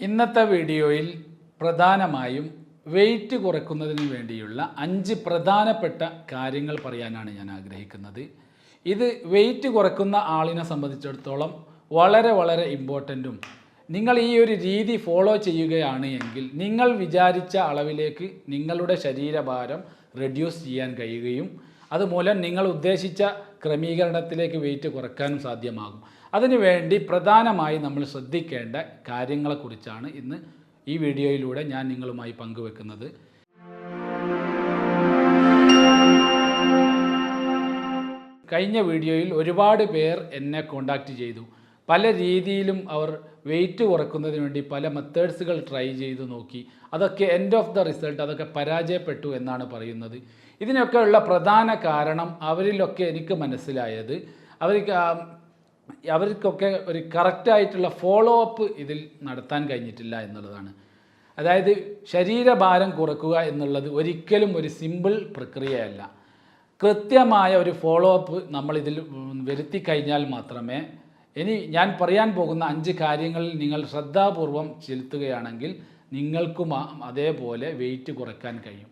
ഇന്നത്തെ വീഡിയോയിൽ പ്രധാനമായും വെയിറ്റ് കുറയ്ക്കുന്നതിന് വേണ്ടിയുള്ള അഞ്ച് പ്രധാനപ്പെട്ട കാര്യങ്ങൾ പറയാനാണ് ഞാൻ ആഗ്രഹിക്കുന്നത്. ഇത് വെയിറ്റ് കുറയ്ക്കുന്ന ആളിനെ സംബന്ധിച്ചിടത്തോളം വളരെ വളരെ ഇമ്പോർട്ടന്റും നിങ്ങൾ ഈ ഒരു രീതി ഫോളോ ചെയ്യുകയാണ് എങ്കിൽ നിങ്ങൾ വിചാരിച്ച അളവിലേക്ക് നിങ്ങളുടെ ശരീരഭാരം റെഡ്യൂസ് ചെയ്യാൻ കഴിയുകയും അതുമൂലം നിങ്ങൾ ഉദ്ദേശിച്ച ക്രമീകരണത്തിലേക്ക് വെയിറ്റ് കുറയ്ക്കാനും സാധ്യമാകും. അതിനുവേണ്ടി പ്രധാനമായി നമ്മൾ ശ്രദ്ധിക്കേണ്ട കാര്യങ്ങളെക്കുറിച്ചാണ് ഇന്ന് ഈ വീഡിയോയിലൂടെ ഞാൻ നിങ്ങളുമായി പങ്കുവെക്കുന്നത്. കഴിഞ്ഞ വീഡിയോയിൽ ഒരുപാട് പേർ എന്നെ കോണ്ടാക്റ്റ് ചെയ്തു. പല രീതിയിലും അവർ വെയിറ്റ് കുറയ്ക്കുന്നതിന് വേണ്ടി പല മെത്തേഡ്സുകൾ ട്രൈ ചെയ്തു നോക്കി. അതൊക്കെ എൻഡ് ഓഫ് ദ റിസൾട്ട് അതൊക്കെ പരാജയപ്പെട്ടു എന്നാണ് പറയുന്നത്. ഇതിനൊക്കെയുള്ള പ്രധാന കാരണം അവരിലൊക്കെ എനിക്ക് മനസ്സിലായത് അവർക്ക് അവർക്കൊക്കെ ഒരു കറക്റ്റായിട്ടുള്ള ഫോളോ അപ്പ് ഇതിൽ നടത്താൻ കഴിഞ്ഞിട്ടില്ല എന്നുള്ളതാണ്. അതായത് ശരീരഭാരം കുറക്കുക എന്നുള്ളത് ഒരിക്കലും ഒരു സിമ്പിൾ പ്രക്രിയയല്ല. കൃത്യമായ ഒരു ഫോളോ അപ്പ് നമ്മളിതിൽ വരുത്തി കഴിഞ്ഞാൽ മാത്രമേ ഇനി ഞാൻ പറയാൻ പോകുന്ന അഞ്ച് കാര്യങ്ങളിൽ നിങ്ങൾ ശ്രദ്ധാപൂർവം ചെലുത്തുകയാണെങ്കിൽ നിങ്ങൾക്കും അതേപോലെ വെയിറ്റ് കുറയ്ക്കാൻ കഴിയും.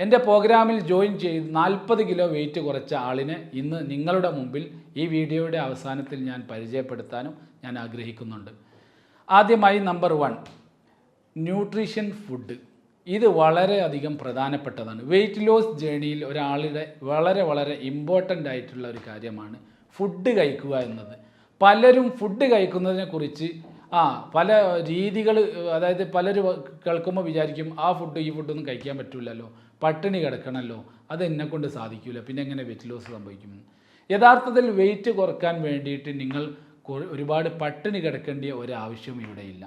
എന്റെ പ്രോഗ്രാമിൽ ജോയിൻ ചെയ്ത് നാൽപ്പത് കിലോ വെയിറ്റ് കുറച്ച ആളിനെ ഇന്ന് നിങ്ങളുടെ മുമ്പിൽ ഈ വീഡിയോയുടെ അവസാനത്തിൽ ഞാൻ പരിചയപ്പെടുത്താനും ഞാൻ ആഗ്രഹിക്കുന്നുണ്ട്. ആദ്യമായി നമ്പർ വൺ ന്യൂട്രീഷൻ ഫുഡ് ഇത് വളരെയധികം പ്രധാനപ്പെട്ടതാണ്. വെയിറ്റ് ലോസ് ജേണിയിൽ ഒരാളുടെ വളരെ വളരെ ഇമ്പോർട്ടന്റ് ആയിട്ടുള്ള ഒരു കാര്യമാണ് ഫുഡ് കഴിക്കുക എന്നത്. പലരും ഫുഡ് കഴിക്കുന്നതിനെക്കുറിച്ച് ആ പല രീതികൾ അതായത് പലരും കേൾക്കുമ്പോൾ വിചാരിക്കും ആ ഫുഡ് ഈ ഫുഡൊന്നും കഴിക്കാൻ പറ്റില്ലല്ലോ പട്ടിണി കിടക്കണമല്ലോ അത് എന്നെ കൊണ്ട് സാധിക്കില്ല പിന്നെ എങ്ങനെ വെയിറ്റ് ലോസ് സംഭവിക്കും? യഥാർത്ഥത്തിൽ വെയിറ്റ് കുറയ്ക്കാൻ വേണ്ടിയിട്ട് നിങ്ങൾ ഒരുപാട് പട്ടിണി കിടക്കേണ്ട ഒരാവശ്യം ഇവിടെയില്ല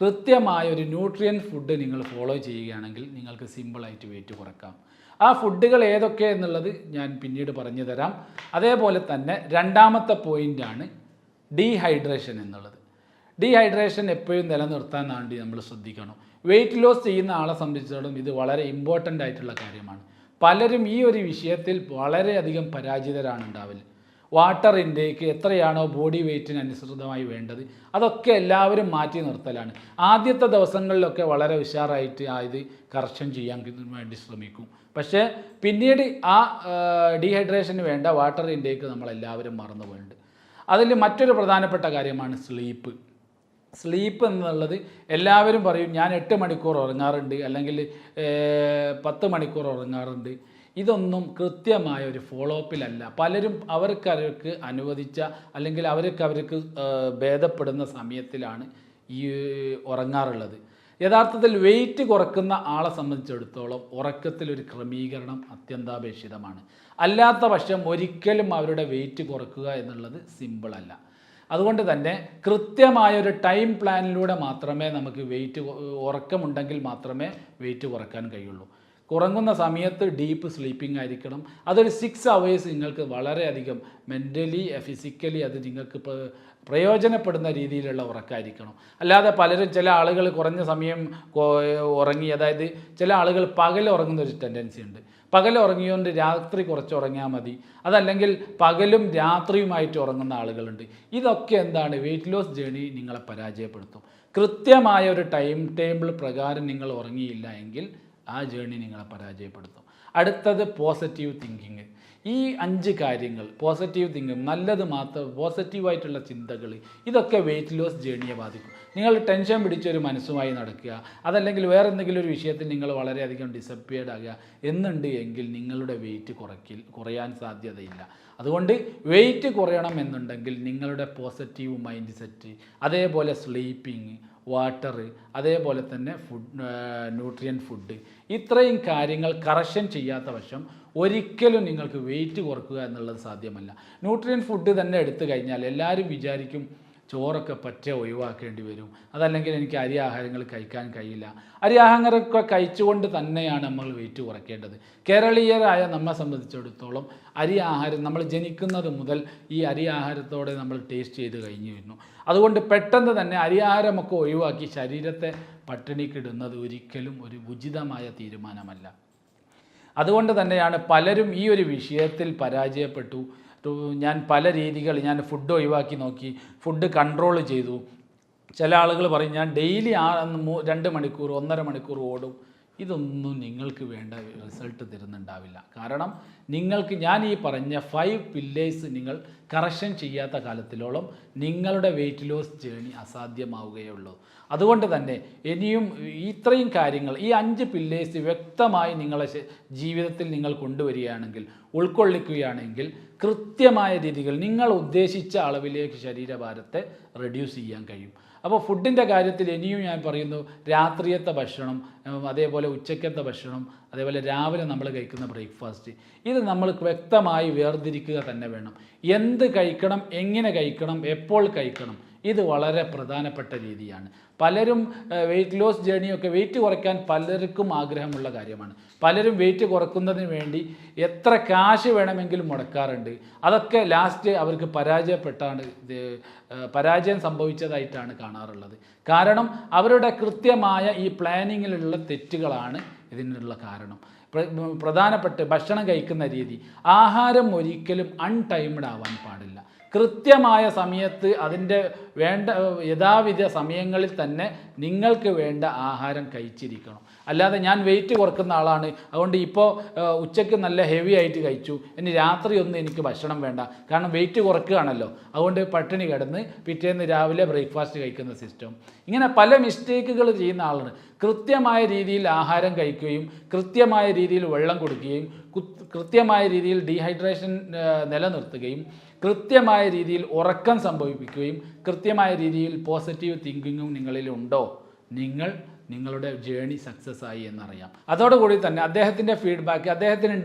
കൃത്യമായ ഒരു ന്യൂട്രിയൻ ഫുഡ് നിങ്ങൾ ഫോളോ ചെയ്യുകയാണെങ്കിൽ നിങ്ങൾക്ക് സിമ്പിളായിട്ട് വെയിറ്റ് കുറക്കാം. ആ ഫുഡുകൾ ഏതൊക്കെ എന്നുള്ളത് ഞാൻ പിന്നീട് പറഞ്ഞു തരാം അതേപോലെ തന്നെ രണ്ടാമത്തെ പോയിന്റാണ് ഡീഹൈഡ്രേഷൻ എന്നുള്ളത്. ഡീഹൈഡ്രേഷൻ എപ്പോഴും നിലനിർത്താൻ വേണ്ടി നമ്മൾ ശ്രദ്ധിക്കണം. വെയിറ്റ് ലോസ് ചെയ്യുന്ന ആളെ സംബന്ധിച്ചിടത്തോളം ഇത് വളരെ ഇമ്പോർട്ടന്റ് ആയിട്ടുള്ള കാര്യമാണ്. പലരും ഈ ഒരു വിഷയത്തിൽ വളരെയധികം പരാജിതരാണ് ഉണ്ടാവൽ. വാട്ടർ ഇൻടേക്ക് എത്രയാണോ ബോഡി വെയ്റ്റിന് അനുസൃതമായി വേണ്ടത് അതൊക്കെ എല്ലാവരും മാറ്റി നിർത്തലാണ്. ആദ്യത്തെ ദിവസങ്ങളിലൊക്കെ വളരെ ഉഷാറായിട്ട് ആ ഇത് കറക്ഷൻ ചെയ്യാൻ വേണ്ടി ശ്രമിക്കും. പക്ഷേ പിന്നീട് ആ ഡീഹൈഡ്രേഷന് വേണ്ട വാട്ടർ ഇൻടേക്ക് നമ്മളെല്ലാവരും മറന്നു പോയിട്ടുണ്ട് അതിൽ മറ്റൊരു പ്രധാനപ്പെട്ട കാര്യമാണ് സ്ലീപ്പ് സ്ലീപ്പ് എന്നുള്ളത് എല്ലാവരും പറയും ഞാൻ എട്ട് മണിക്കൂർ ഉറങ്ങാറുണ്ട് അല്ലെങ്കിൽ പത്ത് മണിക്കൂർ ഉറങ്ങാറുണ്ട്. ഇതൊന്നും കൃത്യമായ ഒരു ഫോളോ അപ്പിലല്ല പലരും അവർക്ക് അവർക്ക് അനുവദിച്ച അല്ലെങ്കിൽ അവർക്ക് അവർക്ക് ഭേദപ്പെടുന്ന സമയത്തിലാണ് ഈ ഉറങ്ങാറുള്ളത്. യഥാർത്ഥത്തിൽ വെയിറ്റ് കുറക്കുന്ന ആളെ സംബന്ധിച്ചിടത്തോളം ഉറക്കത്തിലൊരു ക്രമീകരണം അത്യന്താപേക്ഷിതമാണ്. അല്ലാത്ത പക്ഷം ഒരിക്കലും അവരുടെ വെയിറ്റ് കുറക്കുക എന്നുള്ളത് സിമ്പിളല്ല അതുകൊണ്ട് തന്നെ കൃത്യമായ ഒരു ടൈം പ്ലാനിലൂടെ മാത്രമേ നമുക്ക് വെയിറ്റ് ഉറക്കമുണ്ടെങ്കിൽ മാത്രമേ വെയിറ്റ് കുറയ്ക്കാൻ കഴിയുള്ളൂ. ഉറങ്ങുന്ന സമയത്ത് ഡീപ്പ് സ്ലീപ്പിംഗ് ആയിരിക്കണം. അതൊരു സിക്സ് അവേഴ്സ് നിങ്ങൾക്ക് വളരെയധികം മെന്റലി ഫിസിക്കലി അത് നിങ്ങൾക്ക് പ്രയോജനപ്പെടുന്ന രീതിയിലുള്ള ഉറക്കമായിരിക്കണം അല്ലാതെ പലരും ചില ആളുകൾ കുറഞ്ഞ സമയം ഉറങ്ങി അതായത് ചില ആളുകൾ പകൽ ഉറങ്ങുന്ന ഒരു ടെൻഡൻസി ഉണ്ട്. പകൽ ഉറങ്ങിയോണ്ട് രാത്രി കുറച്ച് ഉറങ്ങിയാൽ മതി. അതല്ലെങ്കിൽ പകലും രാത്രിയുമായിട്ട് ഉറങ്ങുന്ന ആളുകളുണ്ട്. ഇതൊക്കെ എന്താണ്? വെയിറ്റ് ലോസ് ജേണി നിങ്ങളെ പരാജയപ്പെടുത്തും. കൃത്യമായ ഒരു ടൈം ടേബിൾ പ്രകാരം നിങ്ങൾ ഉറങ്ങിയില്ല എങ്കിൽ ആ ജേണി നിങ്ങളെ പരാജയപ്പെടുത്തും. അടുത്തത് പോസിറ്റീവ് തിങ്കിങ് ഈ അഞ്ച് കാര്യങ്ങൾ പോസിറ്റീവ് തിങ്കിങ് നല്ലത് മാത്രം പോസിറ്റീവായിട്ടുള്ള ചിന്തകൾ ഇതൊക്കെ വെയിറ്റ് ലോസ് ജേണിയെ ബാധിക്കും. നിങ്ങൾ ടെൻഷൻ പിടിച്ചൊരു മനസ്സുമായി നടക്കുക അതല്ലെങ്കിൽ വേറെ എന്തെങ്കിലും ഒരു വിഷയത്തിൽ നിങ്ങൾ വളരെയധികം ഡിസപ്പിയർഡ് ആകുക എന്നുണ്ട് എങ്കിൽ നിങ്ങളുടെ വെയിറ്റ് കുറയ്ക്കിൽ കുറയാൻ സാധ്യതയില്ല. അതുകൊണ്ട് വെയിറ്റ് കുറയണം എന്നുണ്ടെങ്കിൽ നിങ്ങളുടെ പോസിറ്റീവ് മൈൻഡ് സെറ്റ് അതേപോലെ സ്ലീപ്പിംഗ് വാട്ടർ അതേപോലെ തന്നെ ഫുഡ് ന്യൂട്രിയൻ ഫുഡ് ഇത്രയും കാര്യങ്ങൾ കറക്ഷൻ ചെയ്യാത്ത വശം ഒരിക്കലും നിങ്ങൾക്ക് വെയിറ്റ് കുറക്കുക എന്നുള്ളത് സാധ്യമല്ല. ന്യൂട്രിയൻ ഫുഡ് തന്നെ എടുത്തു കഴിഞ്ഞാൽ എല്ലാവരും വിചാരിക്കും ചോറൊക്കെ പറ്റെ ഒഴിവാക്കേണ്ടി വരും. അതല്ലെങ്കിൽ എനിക്ക് അരി ആഹാരങ്ങൾ കഴിക്കാൻ കഴിയില്ല. അരി കഴിച്ചുകൊണ്ട് തന്നെയാണ് നമ്മൾ വെയിറ്റ് കുറയ്ക്കേണ്ടത്. കേരളീയരായ നമ്മെ സംബന്ധിച്ചിടത്തോളം അരി ആഹാരം നമ്മൾ ജനിക്കുന്നത് മുതൽ ഈ അരി ആഹാരത്തോടെ നമ്മൾ ടേസ്റ്റ് ചെയ്ത് കഴിഞ്ഞു വരുന്നു. അതുകൊണ്ട് പെട്ടെന്ന് തന്നെ അരി ആഹാരമൊക്കെ ഒഴിവാക്കി ശരീരത്തെ പട്ടിണിക്കിടുന്നത് ഒരിക്കലും ഒരു ഉചിതമായ തീരുമാനമല്ല. അതുകൊണ്ട് തന്നെയാണ് പലരും ഈ ഒരു വിഷയത്തിൽ പരാജയപ്പെട്ടു. ടു- ഞാൻ പല രീതികൾ ഞാൻ ഫുഡ് ഒഴിവാക്കി നോക്കി ഫുഡ് കൺട്രോൾ ചെയ്തു. ചില ആളുകൾ പറയും ഞാൻ ഡെയിലി ആ രണ്ട് മണിക്കൂർ ഒന്നര മണിക്കൂർ ഓടും. ഇതൊന്നും നിങ്ങൾക്ക് വേണ്ട റിസൾട്ട് തരുന്നുണ്ടാവില്ല. കാരണം നിങ്ങൾക്ക് ഞാൻ ഈ പറഞ്ഞ ഫൈവ് പില്ലേഴ്സ് നിങ്ങൾ കറക്ഷൻ ചെയ്യാത്ത കാലത്തിലോളം നിങ്ങളുടെ വെയിറ്റ് ലോസ് ജേണി അസാധ്യമാവുകയുള്ളൂ. അതുകൊണ്ട് തന്നെ ഇനിയും ഇത്രയും കാര്യങ്ങൾ ഈ അഞ്ച് പില്ലേഴ്സ് വ്യക്തമായി നിങ്ങളെ ജീവിതത്തിൽ നിങ്ങൾ കൊണ്ടുവരികയാണെങ്കിൽ ഉൾക്കൊള്ളിക്കുകയാണെങ്കിൽ കൃത്യമായ രീതികൾ നിങ്ങൾ ഉദ്ദേശിച്ച അളവിലേക്ക് ശരീരഭാരത്തെ റെഡ്യൂസ് ചെയ്യാൻ കഴിയും. അപ്പോൾ ഫുഡിന്റെ കാര്യത്തിൽ ഇനിയും ഞാൻ പറയുന്നു രാത്രിയത്തെ ഭക്ഷണം അതേപോലെ ഉച്ചക്കത്തെ ഭക്ഷണം അതേപോലെ രാവിലെ നമ്മൾ കഴിക്കുന്ന ബ്രേക്ക്ഫാസ്റ്റ് ഇത് നമ്മൾ വ്യക്തമായി വേർതിരിക്കുക തന്നെ വേണം. എന്ത് കഴിക്കണം എങ്ങനെ കഴിക്കണം എപ്പോൾ കഴിക്കണം ഇത് വളരെ പ്രധാനപ്പെട്ട രീതിയാണ്. പലരും വെയിറ്റ് ലോസ് ജേണിയൊക്കെ വെയിറ്റ് കുറയ്ക്കാൻ പലർക്കും ആഗ്രഹമുള്ള കാര്യമാണ്. പലരും വെയിറ്റ് കുറക്കുന്നതിന് വേണ്ടി എത്ര കാശ് വേണമെങ്കിലും മുടക്കാറുണ്ട്. അതൊക്കെ ലാസ്റ്റ് അവർക്ക് പരാജയപ്പെട്ടാണ് പരാജയം സംഭവിച്ചതായിട്ടാണ് കാണാറുള്ളത്. കാരണം അവരുടെ കൃത്യമായ ഈ പ്ലാനിങ്ങിലുള്ള തെറ്റുകളാണ് ഇതിനുള്ള കാരണം. പ്ര- പ്രധാനപ്പെട്ട് ഭക്ഷണം കഴിക്കുന്ന രീതി. ആഹാരം ഒരിക്കലും അൺടൈംഡ് ആവാൻ പാടില്ല. കൃത്യമായ സമയത്ത് അതിന്റെ വേണ്ട യഥാവിധ സമയങ്ങളിൽ തന്നെ നിങ്ങൾക്ക് വേണ്ട ആഹാരം കഴിച്ചിരിക്കണം. അല്ലാതെ ഞാൻ വെയിറ്റ് കുറക്കുന്ന ആളാണ്. അതുകൊണ്ട് ഇപ്പോൾ ഉച്ചയ്ക്ക് നല്ല ഹെവി ആയിട്ട് കഴിച്ചു. ഇനി രാത്രിയൊന്നും എനിക്ക് ഭക്ഷണം വേണ്ട. കാരണം വെയിറ്റ് കുറക്കുകയാണല്ലോ. അതുകൊണ്ട് പട്ടിണി കിടന്ന് പിറ്റേന്ന് രാവിലെ ബ്രേക്ക്ഫാസ്റ്റ് കഴിക്കുന്ന സിസ്റ്റം ഇങ്ങനെ പല മിസ്റ്റേക്കുകൾ ചെയ്യുന്ന ആളാണ്. കൃത്യമായ രീതിയിൽ ആഹാരം കഴിക്കുകയും കൃത്യമായ രീതിയിൽ വെള്ളം കൊടുക്കുകയും കൃത്യമായ രീതിയിൽ ഡീഹൈഡ്രേഷൻ നിലനിർത്തുകയും കൃത്യമായ രീതിയിൽ ഉറക്കം സംഭവിപ്പിക്കുകയും കൃത്യമായ രീതിയിൽ പോസിറ്റീവ് തിങ്കിങ്ങും നിങ്ങളിൽ ഉണ്ടോ? നിങ്ങൾ നിങ്ങളുടെ ജേണി സക്സസ് ആയി എന്നറിയാം. അതോടുകൂടി തന്നെ അദ്ദേഹത്തിന്റെ ഫീഡ്ബാക്ക് അദ്ദേഹത്തിന്